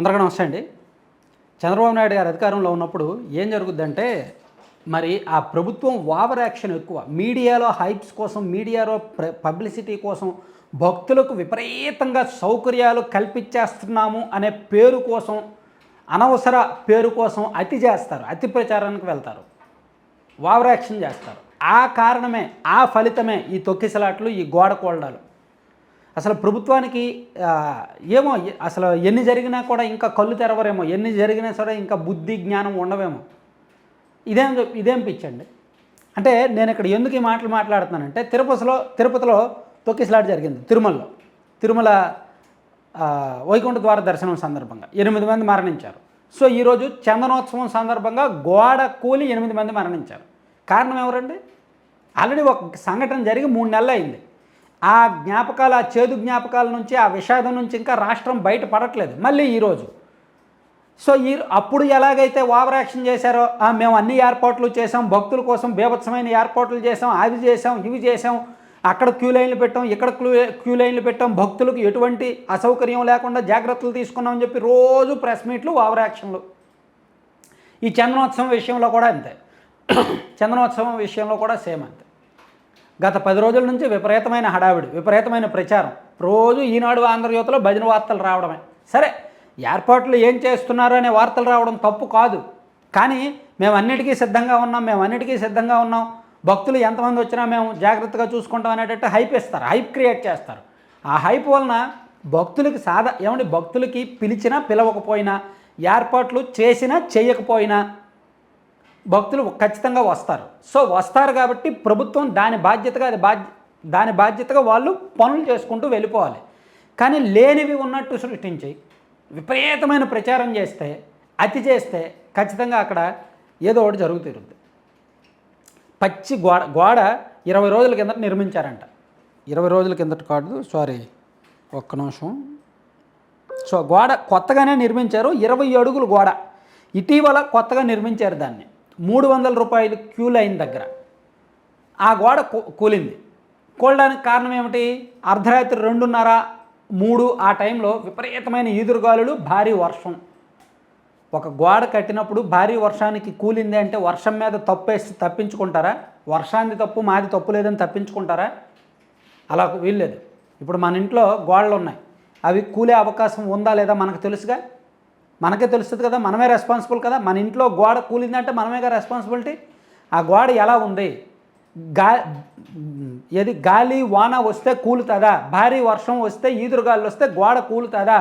అందరికీ నమస్తే అండి. చంద్రబాబు నాయుడు గారు అధికారంలో ఉన్నప్పుడు ఏం జరుగుద్దంటే మరి ఆ ప్రభుత్వం ఓవర్ యాక్షన్ ఎక్కువ. మీడియాలో హైప్స్ కోసం మీడియాలో ప్ర- పబ్లిసిటీ కోసం భక్తులకు విపరీతంగా సౌకర్యాలు కల్పించేస్తున్నాము అనే పేరు కోసం అనవసర పేరు కోసం అతి చేస్తారు అతి ప్రచారానికి వెళ్తారు. ఓవర్ యాక్షన్ చేస్తారు. ఆ కారణమే ఆ ఫలితమే ఈ తొక్కిసలాట్లు ఈ గోడ కోల్డాలు. అసలు ప్రభుత్వానికి ఏమో అసలు ఎన్ని జరిగినా కూడా ఇంకా కళ్ళు తెరవరేమో ఎన్ని జరిగినా సరే ఇంకా బుద్ధి జ్ఞానం ఉండవేమో. ఇదేం ఇదేం పిచ్చండి అంటే నేను ఇక్కడ ఎందుకు ఈ మాటలు మాట్లాడుతున్నానంటే తిరుపతిలో తిరుపతిలో తొక్కిసలాట జరిగింది తిరుమలలో. తిరుమల వైకుంఠ ద్వార దర్శనం సందర్భంగా ఎనిమిది మంది మరణించారు. సో ఈరోజు చందనోత్సవం సందర్భంగా గోడ కూలి ఎనిమిది మంది మరణించారు. కారణం ఎవరండి? ఆల్రెడీ ఒక సంఘటన జరిగి మూడు నెలలు అయింది. ఆ జ్ఞాపకాలు ఆ చేదు జ్ఞాపకాల నుంచి ఆ విషాదం నుంచి ఇంకా రాష్ట్రం బయటపడట్లేదు మళ్ళీ ఈరోజు సో ఈ అప్పుడు ఎలాగైతే ఓవర్ యాక్షన్ చేశారో మేము అన్ని ఏర్పాట్లు చేసాం భక్తుల కోసం బీభత్సమైన ఏర్పాట్లు చేసాం అవి చేసాం ఇవి చేసాం అక్కడ క్యూ లైన్లు పెట్టాం ఇక్కడ క్యూ క్యూ లైన్లు పెట్టాం భక్తులకు ఎటువంటి అసౌకర్యం లేకుండా జాగ్రత్తలు తీసుకున్నామని చెప్పి రోజు ప్రెస్ మీట్లు ఓవర్ యాక్షన్లు. ఈ చందనోత్సవం విషయంలో కూడా అంతే. చందనోత్సవం విషయంలో కూడా సేమ్ అంతే. గత పది రోజుల నుంచి విపరీతమైన హడావిడి విపరీతమైన ప్రచారం. రోజు ఈనాడు ఆంధ్రజ్యోతిలో భజన వార్తలు రావడమే. సరే ఏర్పాట్లు ఏం చేస్తున్నారు అనే వార్తలు రావడం తప్పు కాదు. కానీ మేము అన్నిటికీ సిద్ధంగా ఉన్నాం మేము అన్నిటికీ సిద్ధంగా ఉన్నాం. భక్తులు ఎంతమంది వచ్చినా మేము జాగ్రత్తగా చూసుకుంటాం అనేటట్టు హైప్ ఇస్తారు హైప్ క్రియేట్ చేస్తారు. ఆ హైప్ వలన భక్తులకి సాదా ఏమంటే భక్తులకి పిలిచినా పిలవకపోయినా ఏర్పాట్లు చేసినా చేయకపోయినా భక్తులు ఖచ్చితంగా వస్తారు. సో వస్తారు కాబట్టి ప్రభుత్వం దాని బాధ్యతగా అది బాధ్య దాని బాధ్యతగా వాళ్ళు పనులు చేసుకుంటూ వెళ్ళిపోవాలి. కానీ లేనివి ఉన్నట్టు సృష్టించి విపరీతమైన ప్రచారం చేస్తే అతి చేస్తే ఖచ్చితంగా అక్కడ ఏదో ఒకటి జరుగుతుంది పచ్చి గోడ గోడ ఇరవై రోజుల కిందట నిర్మించారంట. ఇరవై రోజుల కిందట కాదు సారీ ఒక్క నిమిషం. సో గోడ కొత్తగానే నిర్మించారు ఇరవై అడుగులు గోడ. ఇటీవల కొత్తగా నిర్మించారు దాన్ని. మూడు వందల రూపాయలు క్యూ లైన్ దగ్గర. ఆ గోడ కూలింది. కూలడానికి కారణం ఏమిటి? అర్ధరాత్రి రెండున్నర మూడు ఆ టైంలో విపరీతమైన ఈదురుగాలులు భారీ వర్షం. ఒక గోడ కట్టినప్పుడు భారీ వర్షానికి కూలింది అంటే వర్షం మీద తప్పేసి తప్పించుకుంటారా? వర్షాన్ని తప్పు మాది తప్పు లేదని తప్పించుకుంటారా? అలా వీల్లేదు. ఇప్పుడు మన ఇంట్లో గోడలు ఉన్నాయి అవి కూలే అవకాశం ఉందా లేదా మనకు తెలుసుగా? మనకే తెలుస్తుంది కదా మనమే రెస్పాన్సిబుల్ కదా. మన ఇంట్లో గోడ కూలిందంటే మనమేగా రెస్పాన్సిబిలిటీ ఆ గోడ ఎలా ఉంది? గా ఏది గాలి వాన వస్తే కూలుతుందా? భారీ వర్షం వస్తే ఈదురుగాలు వస్తే గోడ కూలుతుందా?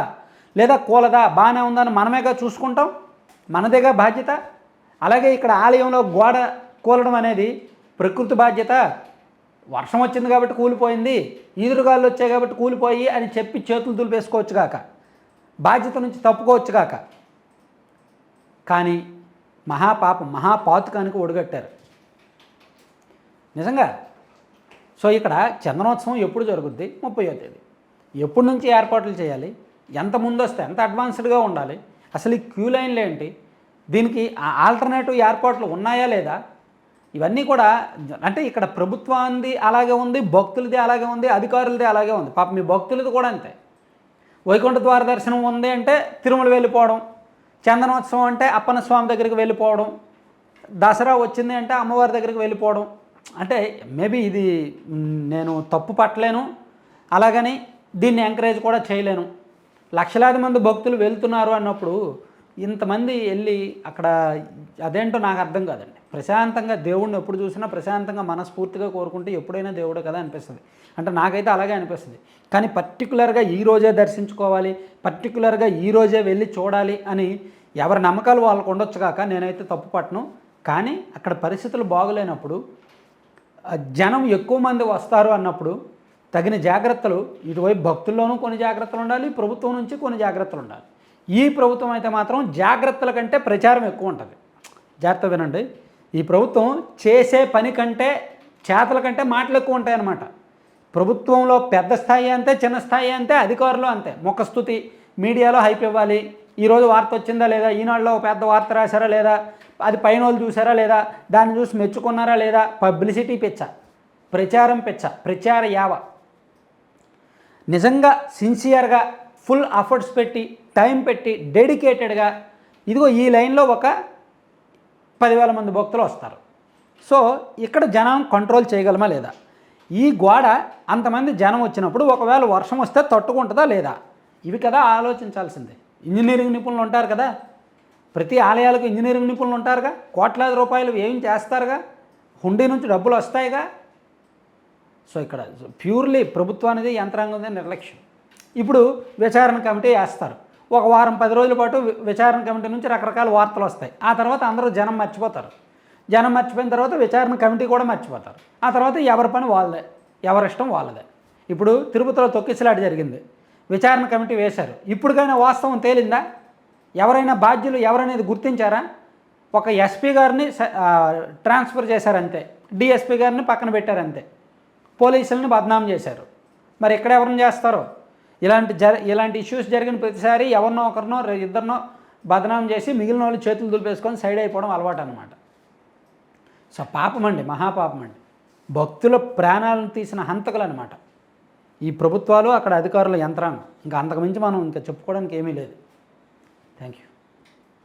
లేదా కూలదా? బాగానే ఉందని మనమేగా చూసుకుంటాం? మనదేగా బాధ్యత? అలాగే ఇక్కడ ఆలయంలో గోడ కూలడం అనేది ప్రకృతి బాధ్యత. వర్షం వచ్చింది కాబట్టి కూలిపోయింది ఈదురుగాలు వచ్చాయి కాబట్టి కూలిపోయి అని చెప్పి చేతులు దులిపేసుకోవచ్చు కాక. బాధ్యత నుంచి తప్పుకోవచ్చు కాక. కానీ మహాపాపం మహాపాతుకానికి ఒడిగట్టారు. నిజంగా? సో ఇక్కడ చందనోత్సవం ఎప్పుడు జరుగుద్ది? ముప్పయో తేదీ. ఎప్పటి నుంచి ఏర్పాట్లు చేయాలి? ఎంత ముందు వస్తే ఎంత అడ్వాన్స్డ్గా ఉండాలి? అసలు ఈ క్యూ లైన్లు ఏంటి? దీనికి ఆల్టర్నేటివ్ ఏర్పాట్లు ఉన్నాయా లేదా? ఇవన్నీ కూడా అంటే ఇక్కడ ప్రభుత్వాన్ని అలాగే ఉంది భక్తులది అలాగే ఉంది అధికారులది అలాగే ఉంది. పాప మీ భక్తులది కూడా అంతే. వైకుంఠ ద్వార దర్శనం ఉంది అంటే తిరుమల వెళ్ళిపోవడం చందనోత్సవం అంటే అప్పన్న స్వామి దగ్గరికి వెళ్ళిపోవడం దసరా వచ్చింది అంటే అమ్మవారి దగ్గరికి వెళ్ళిపోవడం. అంటే మేబీ ఇది నేను తప్పు పట్టలేను అలాగని దీన్ని ఎంకరేజ్ కూడా చేయలేను. లక్షలాది మంది భక్తులు వెళ్తున్నారు అన్నప్పుడు ఇంతమంది వెళ్ళి అక్కడ అదేంటో నాకు అర్థం కాదండి. ప్రశాంతంగా దేవుడిని ఎప్పుడు చూసినా ప్రశాంతంగా మనస్ఫూర్తిగా కోరుకుంటే ఎప్పుడైనా దేవుడే కదా అనిపిస్తుంది. అంటే నాకైతే అలాగే అనిపిస్తుంది. కానీ పర్టికులర్గా ఈ రోజే దర్శించుకోవాలి పర్టికులర్గా ఈ రోజే వెళ్ళి చూడాలి అని ఎవరి నమ్మకాలు వాళ్ళకు ఉండొచ్చు కాక నేనైతే తప్పు పట్టను. కానీ అక్కడ పరిస్థితులు బాగులేనప్పుడు జనం ఎక్కువ మంది వస్తారు అన్నప్పుడు తగిన జాగ్రత్తలు ఇటువైపు భక్తుల్లోనూ కొన్ని జాగ్రత్తలు ఉండాలి ప్రభుత్వం నుంచి కొన్ని జాగ్రత్తలు ఉండాలి. ఈ ప్రభుత్వం అయితే మాత్రం జాగ్రత్తల కంటే ప్రచారం ఎక్కువ ఉంటుంది. జాగ్రత్త వినండి. ఈ ప్రభుత్వం చేసే పని కంటే చేతల కంటే మాటలు ఎక్కువ ఉంటాయన్నమాట. ప్రభుత్వంలో పెద్ద స్థాయి అంతే చిన్న స్థాయి అంతే అధికారులు అంతే. ముఖస్థుతి మీడియాలో హైప్ ఇవ్వాలి. ఈరోజు వార్త వచ్చిందా లేదా? ఈనాడులో ఒక పెద్ద వార్త రాశారా లేదా? అది పైన వాళ్ళు చూసారా లేదా? దాన్ని చూసి మెచ్చుకున్నారా లేదా? పబ్లిసిటీ పిచ్చ ప్రచారం పిచ్చ ప్రచార యావ. నిజంగా సిన్సియర్గా ఫుల్ అఫర్ట్స్ పెట్టి టైం పెట్టి డెడికేటెడ్గా ఇదిగో ఈ లైన్లో ఒక పదివేల మంది భక్తులు వస్తారు. సో ఇక్కడ జనం కంట్రోల్ చేయగలమా లేదా? ఈ గోడ అంతమంది జనం వచ్చినప్పుడు ఒకవేళ వర్షం వస్తే తట్టుకుంటుందా లేదా? ఇవి కదా ఆలోచించాల్సిందే. ఇంజనీరింగ్ నిపుణులు ఉంటారు కదా. ప్రతి ఆలయాలకు ఇంజనీరింగ్ నిపుణులు ఉంటారుగా. కోట్లాది రూపాయలు ఏం చేస్తారుగా? హుండీ నుంచి డబ్బులు వస్తాయిగా? సో ఇక్కడ ప్యూర్లీ ప్రభుత్వానిది యంత్రాంగం నిర్లక్ష్యం. ఇప్పుడు విచారణ కమిటీ వేస్తారు. ఒక వారం పది రోజుల పాటు విచారణ కమిటీ నుంచి రకరకాల వార్తలు వస్తాయి. ఆ తర్వాత అందరూ జనం మర్చిపోతారు. జనం మర్చిపోయిన తర్వాత విచారణ కమిటీ కూడా మర్చిపోతారు. ఆ తర్వాత ఎవరి పని వాళ్ళదే ఎవరిష్టం వాళ్ళదే. ఇప్పుడు తిరుపతిలో తొక్కిసలాట జరిగింది. విచారణ కమిటీ వేశారు. ఇప్పుడుకైనా వాస్తవం తేలిందా? ఎవరైనా బాధ్యులు ఎవరనేది గుర్తించారా? ఒక ఎస్పీ గారిని స- ట్రాన్స్ఫర్ చేశారంతే. డిఎస్పీ గారిని పక్కన పెట్టారంతే. పోలీసులను బద్నాం చేశారు. మరి ఎక్కడ ఎవరిని చేస్తారో? ఇలాంటి జర ఇలాంటి ఇష్యూస్ జరిగిన ప్రతిసారి ఎవరినో ఒకరినో ఇద్దరినో బదనాం చేసి మిగిలిన వాళ్ళు చేతులు దులిపేసుకొని సైడ్ అయిపోవడం అలవాటు అనమాట సో పాపం అండి మహాపాపం అండి. భక్తుల ప్రాణాలను తీసిన హంతకులు అనమాట ఈ ప్రభుత్వాలు అక్కడ అధికారుల యంత్రాంగం. ఇంకా అంతకుమించి మనం ఇంకా చెప్పుకోవడానికి ఏమీ లేదు. Thank you